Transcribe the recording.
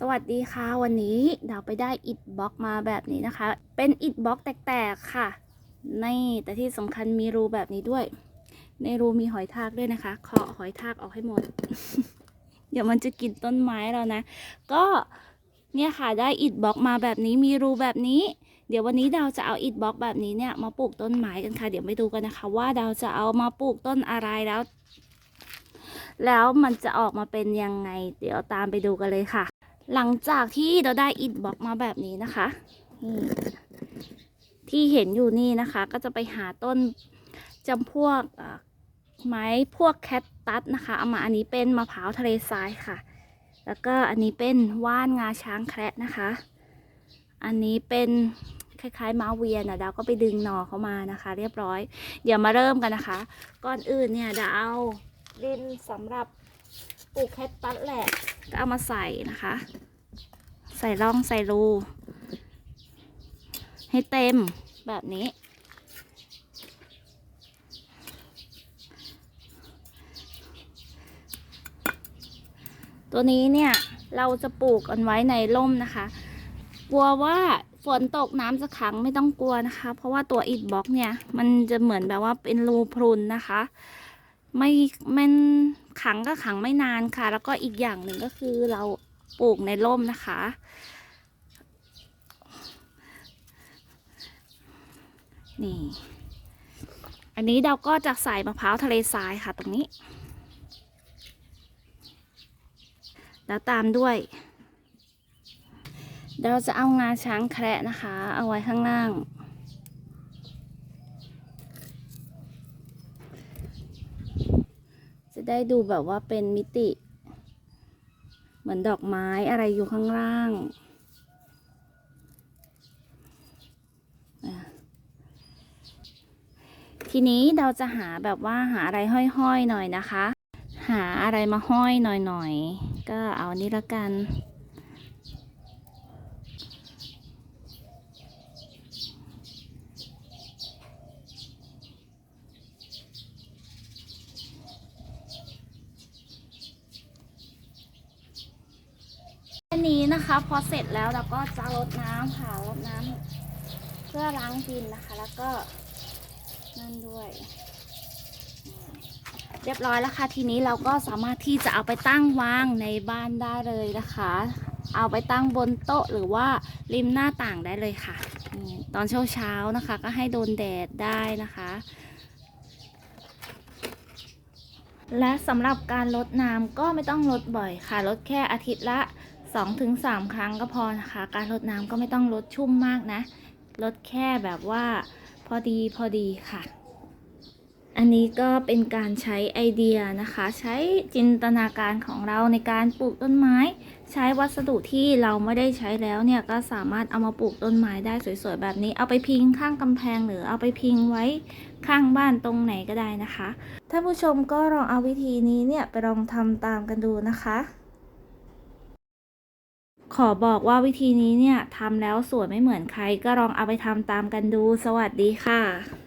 สวัสดีค่ะวันนี้ดาวไปได้อิดบล็อกมาแบบนี้นะคะ เป็นอิดบล็อกแตกๆค่ะนี่แต่ที่สำคัญมีรูแบบนี้ด้วย ในรูมีหอยทากด้วยนะคะเคาะหอยทากออกให้หมด เดี๋ยวมันจะกินต้นไม้เรานะ ก็เนี่ยค่ะได้อิดบล็อกมาแบบนี้มีรูแบบนี้ เดี๋ยววันนี้ดาวจะเอาอิฐบล็อกแบบนี้เนี่ยมาปลูกต้นไม้กันค่ะ เดี๋ยวไปดูกันนะคะ ว่าดาวจะเอามาปลูกต้นอะไรแล้ว แล้วมันจะออกมาเป็นยังไง เดี๋ยวตามไปดูกันเลยค่ะ หลังจากที่เราได้อิฐบล็อกมาแบบนี้นะคะนี่ที่เห็นอยู่นี่นะคะ ก็จะไปหาต้นจำพวกไม้พวกแคตตัสนะคะเอามาอันนี้เป็นมะพร้าวทะเลทรายค่ะ แล้วก็อันนี้เป็นว่านงาช้างแคระนะคะ อันนี้เป็นคล้ายๆม้าเวียนอะดาวก็ไปดึงหนอเขามานะคะ เรียบร้อย เดี๋ยวมาเริ่มกันนะคะ ก่อนอื่นเนี่ยดาวเอาดินสำหรับปลูกแคคตัสแหละก็เอามาใส่นะคะ ใส่ร่องใส่รู ให้เต็มแบบนี้ ตัวนี้เนี่ยเราจะปลูกกันไว้ในร่มนะคะ กลัวว่าฝนตกน้ำจะขังไม่ต้องกลัวนะคะ เพราะว่าตัวอิฐบล็อกเนี่ย มันจะเหมือนแบบว่าเป็นรูพรุนนะคะ ไม่มันขังก็ขังไม่นานค่ะ แล้วก็อีกอย่างหนึ่งก็คือเรา ปลูกในร่มนะคะ นี่ อันนี้เราก็จะใส่มะพร้าวทะเลทรายค่ะตรงนี้ แล้วตามด้วย เราจะเอางาช้างแคระนะคะ เอาไว้ข้างล่างจะได้ดูแบบว่าเป็นมิติ เหมือนดอกไม้อะไรอยู่ข้างล่าง ทีนี้เราจะหาแบบว่าหาอะไรห้อยๆหน่อยนะคะ หาอะไรมาห้อยหน่อยๆ ก็เอานนี้ละกัน อั นะคะ พอเสร็จแล้วเราก็จะรดน้ำค่ะรดน้ำเพื่อล้างดินนะคะ แล้วก็นั่นด้วย เรียบร้อยแล้วค่ะ ทีนี้เราก็สามารถที่จะเอาไปตั้งวางในบ้านได้เลยนะคะ เอาไปตั้งบนโต๊ะหรือว่าริมหน้าต่างได้เลยค่ะ ตอนเช้าๆนะคะ ก็ให้โดนแดดได้นะคะและสำหรับการลดน้ำก็ไม่ต้องลดบ่อยค่ะ ลดแค่อาทิตย์ละ 2-3 ครั้งก็พอนะคะ การลดน้ำก็ไม่ต้องลดชุ่มมากนะลดแค่แบบว่าพอดีพอดีค่ะ อันนี้ก็เป็นการใช้ไอเดียนะคะ ใช้จินตนาการของเราในการปลูกต้นไม้ ใช้วัสดุที่เราไม่ได้ใช้แล้วเนี่ยก็สามารถเอามาปลูกต้นไม้ได้สวยๆแบบนี้ เอาไปพิงข้างกำแพงหรือเอาไปพิงไว้ข้างบ้านตรงไหนก็ได้นะคะท่านผู้ชมก็ลองเอาวิธีนี้เนี่ยไปลองทำตามกันดูนะคะ ขอบอกว่าวิธีนี้เนี่ยทำแล้วสวยไม่เหมือนใครก็ลองเอาไปทำตามกันดู สวัสดีค่ะ